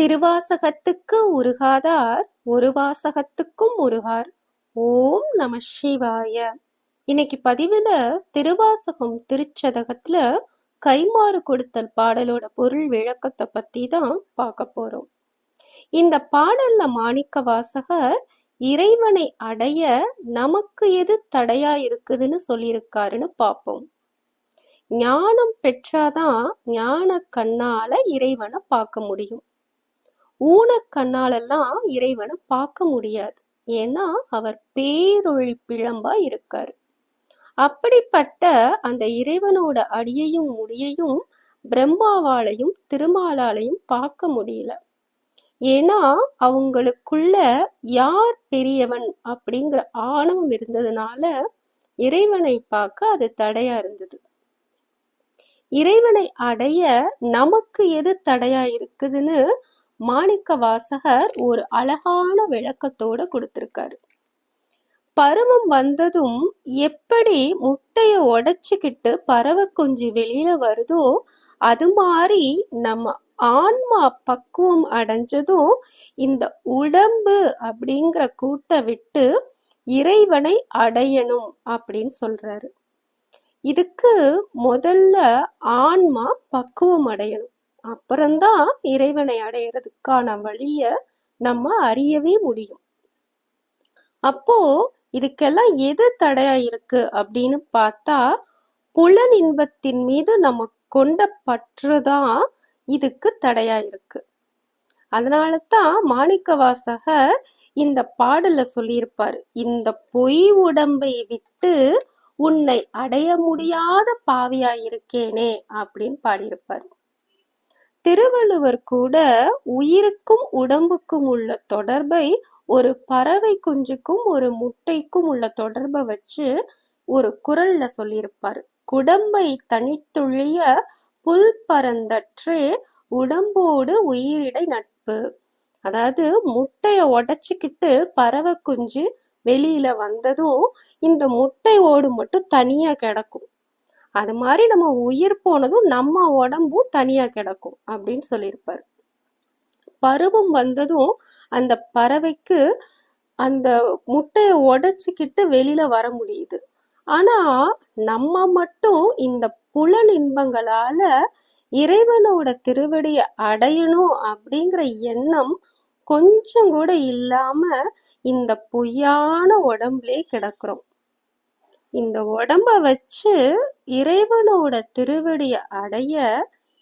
திருவாசகத்துக்கு உருகாதார் ஒரு வாசகத்துக்கும் உருகார். ஓம் நம சிவாய. இன்னைக்கு பதிவுல திருவாசகம் திருச்சதகத்துல கைமாறு கொடுத்தல் பாடலோட பொருள் விளக்கத்தை பத்தி தான் பார்க்க போறோம். இந்த பாடல்ல மாணிக்க வாசகர் இறைவனை அடைய நமக்கு எது தடையா இருக்குதுன்னு சொல்லியிருக்காருன்னு பார்ப்போம். ஞானம் பெற்றாதான் ஞான கண்ணால இறைவனை பார்க்க முடியும். ஊனக்கண்ணாலெல்லாம் இறைவனை பார்க்க முடியாது. ஏன்னா அவர் பேரொழி பிழம்பா இருக்காரு. அப்படிப்பட்ட அந்த இறைவனோட அடியையும் முடியையும் பிரம்மாவாலையும் திருமாலாலையும் பார்க்க முடியல. ஏன்னா அவங்களுக்குள்ள யார் பெரியவன் அப்படிங்கிற ஆணவம் இருந்ததுனால இறைவனை பார்க்க அது தடையா இருந்தது. இறைவனை அடைய நமக்கு எது தடையா இருக்குதுன்னு மாணிக்க வாசகர் ஒரு அழகான விளக்கத்தோட கொடுத்திருக்காரு. பருவம் வந்ததும் எப்படி முட்டைய உடைச்சுக்கிட்டு பறவை குஞ்சு வெளியில வருதோ அது மாதிரி நம்ம ஆன்மா பக்குவம் அடைஞ்சதும் இந்த உடம்பு அப்படிங்கிற கூட்டை விட்டு இறைவனை அடையணும் அப்படின்னு சொல்றாரு. இதுக்கு முதல்ல ஆன்மா பக்குவம் அடையணும். அப்புறம்தான் இறைவனை அடையிறதுக்கான வழிய நம்ம அறியவே முடியும். அப்போ இதுக்கெல்லாம் எது தடையா இருக்கு அப்படின்னு பார்த்தா புலன் இன்பத்தின் மீது நம்ம கொண்ட பற்றுதான் இதுக்கு தடையா இருக்கு. அதனால தான் மாணிக்க வாசகர் இந்த பாடல சொல்லியிருப்பார் இந்த பொய் உடம்பை விட்டு உன்னை அடைய முடியாத பாவியா இருக்கேனே அப்படின்னு பாடியிருப்பார். திருவள்ளுவர் கூட உயிருக்கும் உடம்புக்கும் உள்ள தொடர்பை ஒரு பறவை குஞ்சுக்கும் ஒரு முட்டைக்கும் உள்ள தொடர்பை வச்சு ஒரு குரல்ல சொல்லியிருப்பார். குடம்பை தனித்துழிய புல் பறந்தற்று உடம்போடு உயிரிடை நட்பு. அதாவது முட்டைய உடைச்சிக்கிட்டு பறவை குஞ்சு வெளியில வந்ததும் இந்த முட்டை ஓடு மட்டும் தனியா கிடக்கும். அது மாதிரி நம்ம உயிர் போனதும் நம்ம உடம்பும் தனியா கிடக்கும் அப்படின்னு சொல்லியிருப்பாரு. பருவம் வந்ததும் அந்த பறவைக்கு அந்த முட்டையை உடைச்சிக்கிட்டு வெளியில வர முடியுது. ஆனா நம்ம மட்டும் இந்த புல இன்பங்களால இறைவனோட திருவடியை அடையணும் அப்படிங்கிற எண்ணம் கொஞ்சம் கூட இல்லாம இந்த பொய்யான உடம்புலே கிடக்குறோம். இந்த உடம்ப வச்சு இறைவனோட திருவடிய அடைய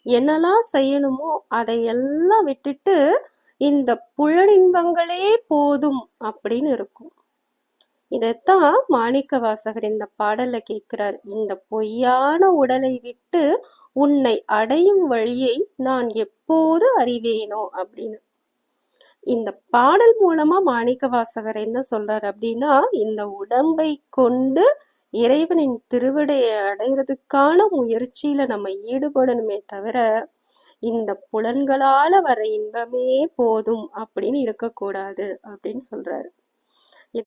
என்னெல்லாம் செய்யணுமோ அதையெல்லாம் விட்டுட்டு இந்த புழனின்பங்களே போதும் அப்படின்னு இருக்கும். இதைத்தான் மாணிக்க வாசகர் இந்த பாடல்ல கேட்கிறார். இந்த பொய்யான உடலை விட்டு உன்னை அடையும் வழியை நான் எப்போது அறிவேனோ அப்படின்னு. இந்த பாடல் மூலமா மாணிக்க வாசகர் என்ன சொல்றார் அப்படின்னா இந்த உடம்பை கொண்டு இறைவனின் திருவிடையை அடையிறதுக்கான முயற்சியில நம்ம ஈடுபடணுமே தவிர இந்த புலன்களால வர இன்பமே போதும் அப்படின்னு இருக்கக்கூடாது அப்படின்னு சொல்றாரு.